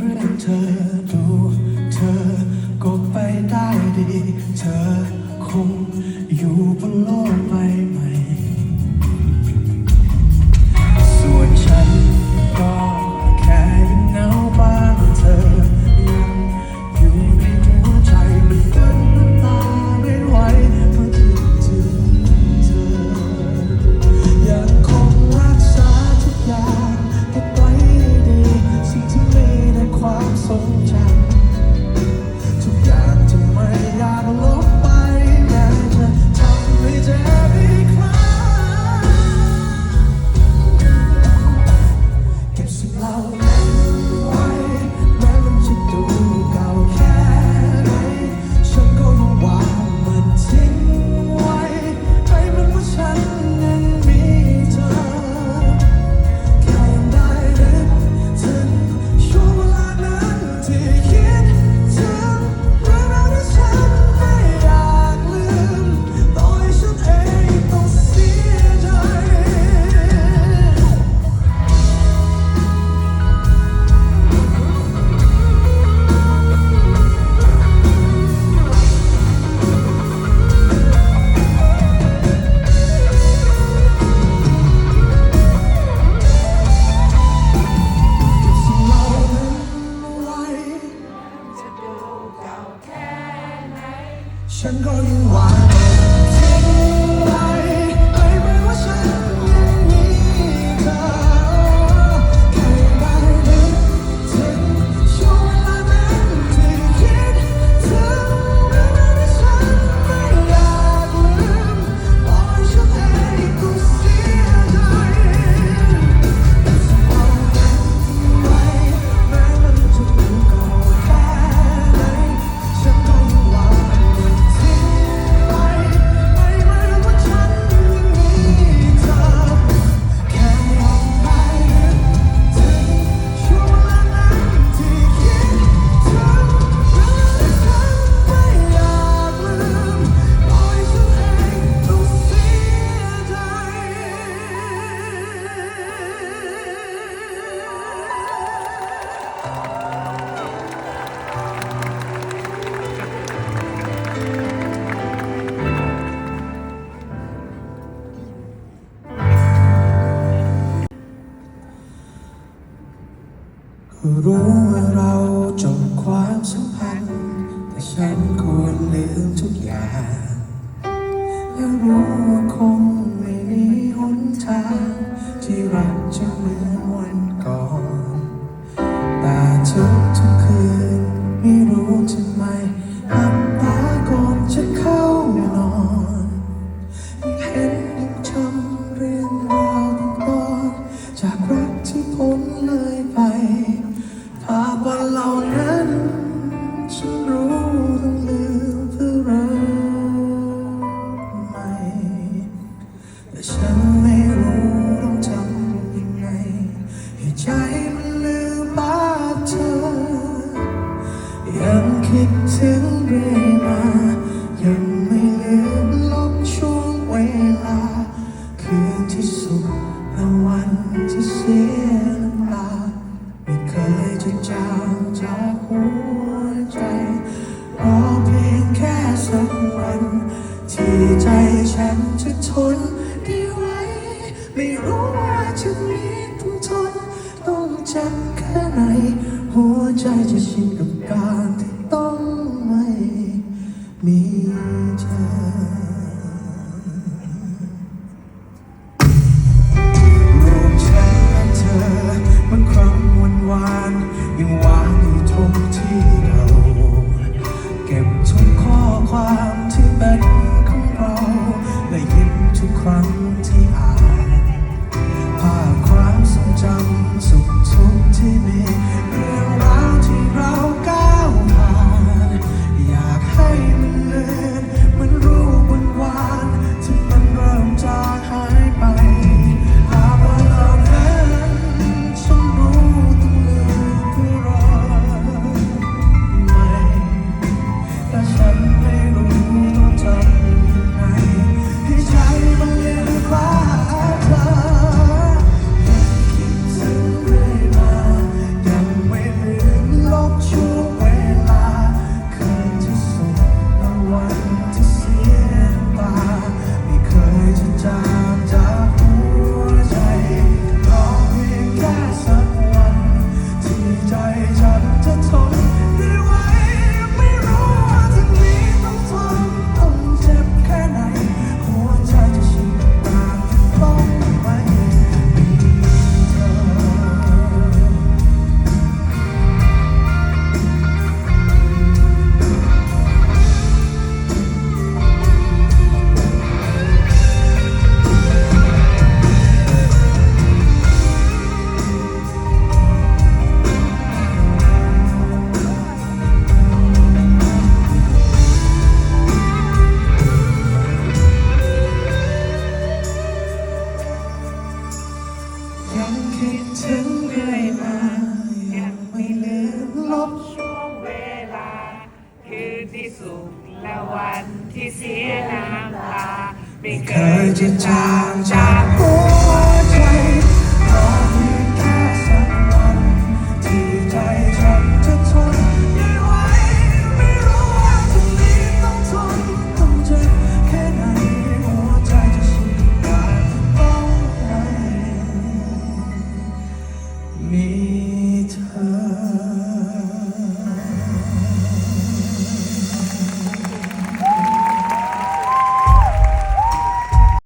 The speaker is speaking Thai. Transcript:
return. get to ฉันก็ รู้ว่าเราจบความสัมพันธ์แต่ฉันควรลืมทุกอย่างและรู้ว่าคงไม่มีหนทางที่รักจะเหมือนวันก่อนแต่ทุกทุกคืนัน ที่ใจฉันจะทนได้ไหวไม่รู้ว่าจะมีต้องทนต้องเจ็บแค่ไหน หัวใจจะชินกับการที่ต้องไม่มีใจ ไม่เคยจะจางจากหัว